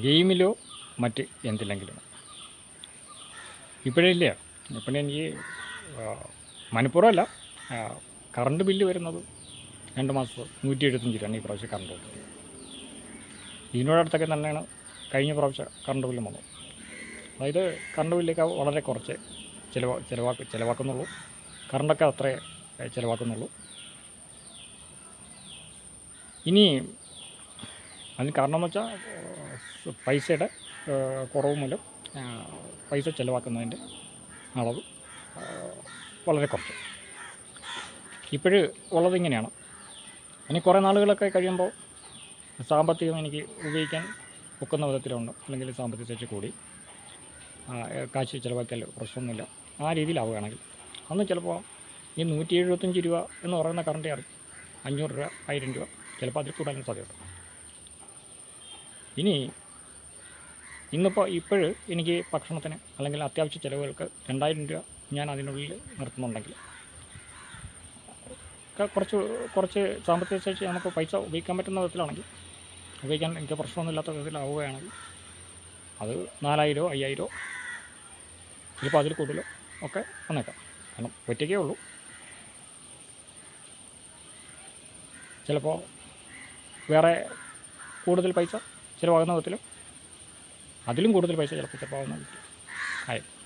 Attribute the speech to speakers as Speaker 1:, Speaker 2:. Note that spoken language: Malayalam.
Speaker 1: ഗെയിമിലോ മറ്റ് എന്തില്ലെങ്കിലും. ഇപ്പോഴില്ല? ഇപ്പോഴെനിക്ക് എനിക്ക് ആ, കറണ്ട് ബില്ല് വരുന്നത് രണ്ട് മാസം നൂറ്റി എഴുപത്തഞ്ച് രൂപയാണ് ഈ പ്രാവശ്യം കറണ്ട് ബില്ല്. ഇതിനോടടുത്തൊക്കെ തന്നെയാണ് കഴിഞ്ഞ പ്രാവശ്യം കറണ്ട് ബില്ല് വന്നത്. അതായത് കറണ്ട് ബില്ലൊക്കെ വളരെ കുറച്ച് ചിലവാ ചിലവാക്ക് ചിലവാക്കുന്നുള്ളൂ. കറണ്ടൊക്കെ അത്രേ ചിലവാക്കുന്നുള്ളൂ. ഇനി അതിന് കാരണം എന്ന് വെച്ചാൽ പൈസയുടെ കുറവ് മൂലം പൈസ ചിലവാക്കുന്നതിന്റെ അളവ് വളരെ കുറച്ച് ഇപ്പോഴ് ഉള്ളത് ഇങ്ങനെയാണ്. ഇനി കുറേ നാളുകളൊക്കെ കഴിയുമ്പോൾ സാമ്പത്തികം എനിക്ക് ഉപയോഗിക്കാൻ ഒക്കുന്ന വിധത്തിലുണ്ട്. അല്ലെങ്കിൽ സാമ്പത്തിക ശേഷി കൂടി കാശ് ചിലവാക്കിയാൽ പ്രശ്നമൊന്നുമില്ല. ആ രീതിയിലാവുകയാണെങ്കിൽ അന്ന് ചിലപ്പോൾ ഈ നൂറ്റി എഴുപത്തഞ്ച് രൂപ എന്ന് പറയുന്ന കറണ്ട് ചാർജ് അഞ്ഞൂറ് രൂപ ആയിരം രൂപ ചിലപ്പോൾ അതിൽ കൂടാനും സാധ്യത ഇനി ഇന്നിപ്പോൾ ഇപ്പോൾ എനിക്ക് ഭക്ഷണത്തിന് അല്ലെങ്കിൽ അത്യാവശ്യ ചിലവുകൾക്ക് രണ്ടായിരം രൂപ ഞാൻ അതിനുള്ളിൽ നിർത്തുന്നുണ്ടെങ്കിൽ. കുറച്ച് കുറച്ച് സാമ്പത്തിക ശേഷി നമുക്ക് പൈസ ഉപയോഗിക്കാൻ പറ്റുന്ന വിധത്തിലാണെങ്കിൽ ഉപയോഗിക്കാൻ എനിക്ക് പ്രശ്നമൊന്നുമില്ലാത്ത വിധത്തിലാവുകയാണെങ്കിൽ അത് നാലായിരോ അയ്യായിരോ ചിലപ്പോൾ അതിൽ കൂടുതലോ ഒക്കെ വന്നേക്കാം. കാരണം ഒറ്റയ്ക്കേ ഉള്ളൂ. ചിലപ്പോൾ വേറെ കൂടുതൽ പൈസ ചിലവാകുന്ന വിധത്തിലും അതിലും കൂടുതൽ പൈസ ചിലപ്പോൾ ചിലപ്പോൾ ആയിരിക്കും